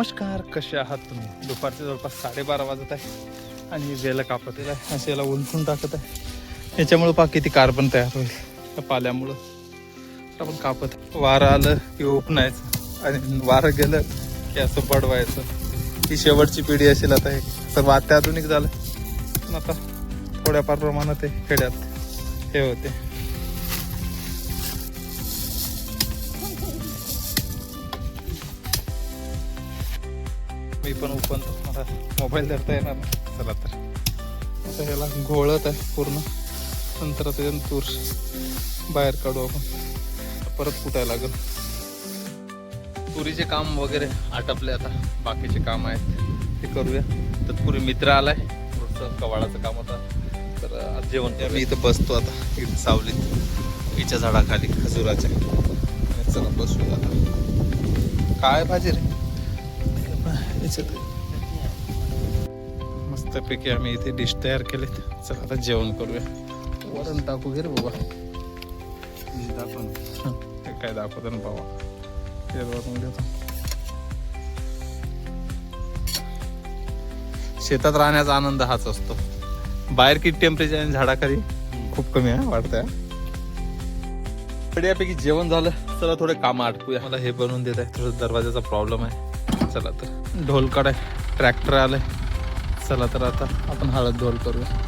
नमस्कार कसे आहात तुम्ही? दुपारचे जवळपास साडेबारा वाजत आहे आणि वेला कापत आहे असे याला उलटून टाकत आहे. याच्यामुळं पा किती कार्बन तयार होईल. त्या पाल्यामुळं तर आपण कापत. वारं आलं की उपणायचं आणि वारं गेलं की असं बडवायचं. ही शेवटची पिढी असेल आता हे. सर्व अत्याधुनिक झालं. पण आता थोड्याफार प्रमाणात हे खेड्यात हे होते. मी पण ओपन. मला मोबाईल धरता येणार नाही. चला तर. आता ह्याला घोळत आहे पूर्ण. नंतर आता तूर बाहेर काढू आपण. परत कुटायला लागेल. तुरीचे काम वगैरे आटपले आता. बाकीचे काम आहेत. ते करूया. तत्पूर्वी मित्र आलाय. थोडंसं कवाडाचं काम होतं. तर आज जेवण मी इथं बसतो आता. इथं सावलीत. हिच्या झाडाखाली खजुराच्या. चला बसूया आता. काय भाजी रे? याच्यात. मस्तपैकी आम्ही इथे डिश तयार केलेत. चला आता जेवण करूया. वरण टाकू घे रे बाबा. हं, हे काय दाखवतो ना बाबा. ते वरून देतो. शेतात राहण्याचा आनंद हाच असतो. बाहेर किती टेम्परेचर आहे झाडाखाली? खूप कमी आहे वाटतंय बढियापैकी जेवण झालं. चला थोडे काम आटपूया. मला हे बनवून देत आहे. थोडं दरवाजाचा प्रॉब्लेम आहे. चला तर. ढोलकड आहे ट्रॅक्टर आलंय. चला तर आता आपण हळद ढोल करूया.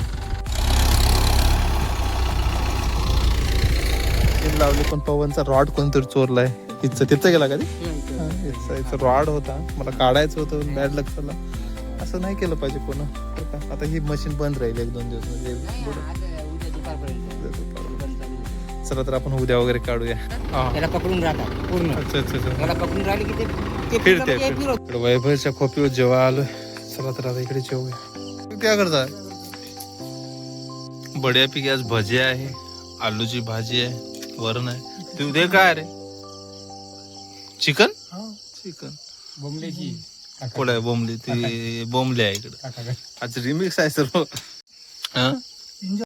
लावली पण पवनचा रॉड कोणतरी चोरलाय. इथं तिथं गेला कधी इथं रॉड होता. मला काढायचं होतं बॅड लक चला असं नाही केलं पाहिजे कोण. आता ही मशीन बंद राहील एक दोन दिवस. म्हणजे चला तर आपण उद्या वगैरे काढूया. हा. त्याला पकडून राहतात पूर्ण. अच्छा अच्छा अच्छा. त्याला पकडून राहिले की ते- ते फिरते. इकडे वैभवच्या खोपीवर जेव्हा आलोय चला तर आता इकडे जेवूया. काय करता? बड्यापैकी आज भजी आहे आलूची भाजी आहे वरण आहे. तू दे काय रे? चिकन? चिकन. बोंबल्याची. कुठं आहे बोंबली? ती बोंबली आहे इकडे. आज रिमिक्स आहे सर्व. हा?